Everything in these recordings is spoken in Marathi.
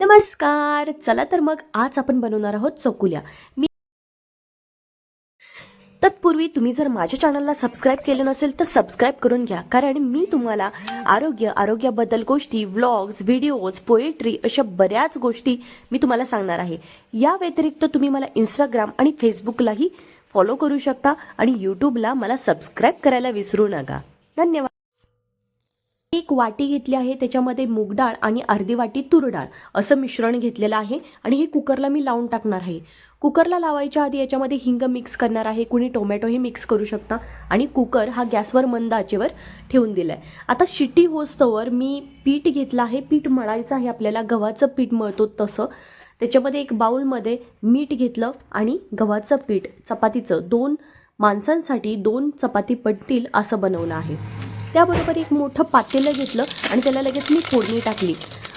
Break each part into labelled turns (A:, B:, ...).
A: नमस्कार. चला तर मग आज आपण बनवणार आहोत चकुल्या. मी तत्पूर्वी तुम्ही जर माझ्या चॅनलला सबस्क्राईब केलं नसेल तर सबस्क्राईब करून घ्या. कारण मी तुम्हाला आरोग्य आरोग्याबद्दल गोष्टी व्लॉग्स व्हिडिओज पोएट्री अशा बऱ्याच गोष्टी मी तुम्हाला सांगणार आहे. या व्यतिरिक्त तुम्ही मला इंस्टाग्राम आणि फेसबुकलाही फॉलो करू शकता आणि यूट्यूबला मला सबस्क्राईब करायला विसरू नका. धन्यवाद. एक वाटी घेतली आहे त्याच्यामध्ये मूग डाळ आणि अर्धी वाटी तूर डाळ असं मिश्रण घेतलेलं आहे आणि हे कुकरला मी लावून टाकणार आहे. कुकरला लावायच्या आधी याच्यामध्ये हिंग मिक्स करणार आहे कुणी टोमॅटोही मिक्स करू शकता आणि कुकर हा गॅसवर मंद आचेवर ठेवून दिला आहे आता शिट्टी होस्तवर मी पीठ घेतलं आहे पीठ मळायचं आहे आपल्याला गव्हाचं पीठ मळतो तसं. त्याच्यामध्ये एक बाऊलमध्ये मीठ घेतलं आणि गव्हाचं पीठ चपातीचं दोन माणसांसाठी दोन चपाती पडतील असं बनवलं आहे. त्याबरोबर एक मोठं पातेलं घेतलं आणि त्याला लगेच मी फोडणी टाकली.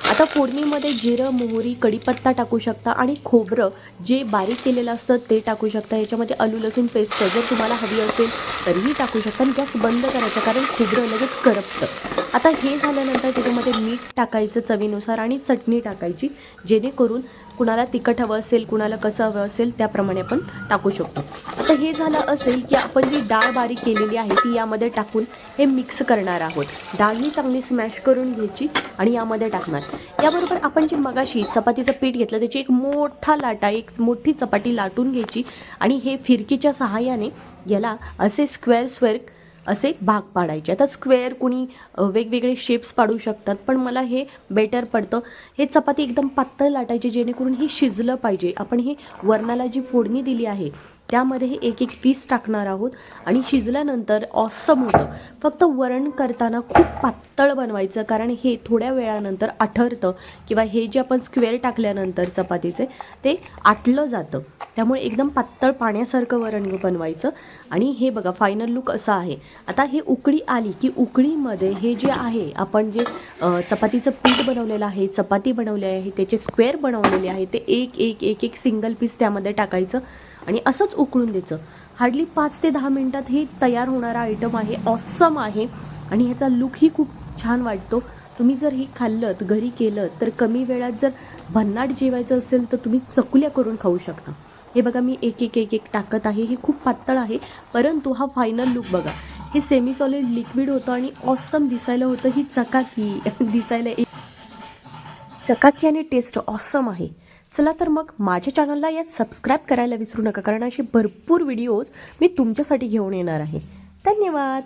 A: आता फोडणीमध्ये जिरं मोहरी कढीपत्ता टाकू शकता आणि खोबरं जे बारीक केलेलं असतं ते टाकू शकता. याच्यामध्ये आलू लसूण पेस्ट जर तुम्हाला हवी असेल तरीही टाकू शकता आणि गॅस बंद करायचा कारण खोबरं लगेच करपतं. आता हे झाल्यानंतर त्याच्यामध्ये मीठ टाकायचं चवीनुसार आणि चटणी टाकायची जेणेकरून कुणाला तिखट हवं असेल कुणाला कसं हवं असेल त्याप्रमाणे आपण टाकू शकतो. आता हे झालं असेल की आपण जी डाळ बारीक केलेली आहे ती यामध्ये टाकून हे मिक्स करणार आहोत. डाळ ही चांगली स्मॅश करून घ्यायची आणि यामध्ये टाकणार. याबरोबर आपण जे मगाशी चपातीचं पीठ घेतलं त्याची एक मोठा लाटा एक मोठी चपाती लाटून घ्यायची आणि हे फिरकीच्या सहाय्याने याला असे स्क्वेअर स्क्वेअर असे भाग पाडायचे. आता स्क्वेअर कुणी वेगवेगळे शेप्स पाडू शकतात पण मला हे बेटर पडतं. हे चपाती एकदम पातळ लाटायची जेणेकरून हे शिजलं पाहिजे. आपण हे वरणाला जी फोडणी दिली आहे त्यामध्ये हे एक एक पीस टाकणार आहोत. आणि शिजल्यानंतर ऑसम होतं. फक्त वरण करताना खूप पातळ बनवायचं कारण हे थोड्या वेळानंतर आठरतं किंवा हे जे आपण स्क्वेअर टाकल्यानंतर चपातीचे ते आटलं जातं. त्यामुळे एकदम पातळ पाण्यासारखं वरण बनवायचं. आणि हे बघा फायनल लुक असं आहे. आता हे उकळी आली की उकळीमध्ये हे जे आहे आपण जे चपातीचं पीठ बनवलेलं आहे चपाती बनवली आहे त्याचे स्क्वेअर बनवलेले आहे ते एक एक एक एक सिंगल पीस त्यामध्ये टाकायचं. आणि असंच उकळून द्यायचं. हार्डली पाच ते दहा मिनटात हे तयार होणारा आयटम आहे ऑसम आहे. आणि ह्याचा लुकही खूप छान वाटतो. तुम्ही जर हे खाल्लं घरी केलं तर कमी वेळात जर भन्नाट जेवायचं असेल तर तुम्ही चकुल्या करून खाऊ शकता. हे बघा मी एक एक एक एक टाकत आहे. हे खूप पातळ आहे परंतु हा फायनल लुक बघा. हे सेमी सॉलिड लिक्विड होतं आणि ऑसम दिसायला होतं. ही चकाकी. दिसायला एक चकाकी आणि टेस्ट ऑसम आहे. चला तर मग माझ्या चॅनलला यात सबस्क्राईब करायला विसरू नका कारण असे भरपूर व्हिडिओज मी तुमच्यासाठी घेऊन येणार आहे. धन्यवाद!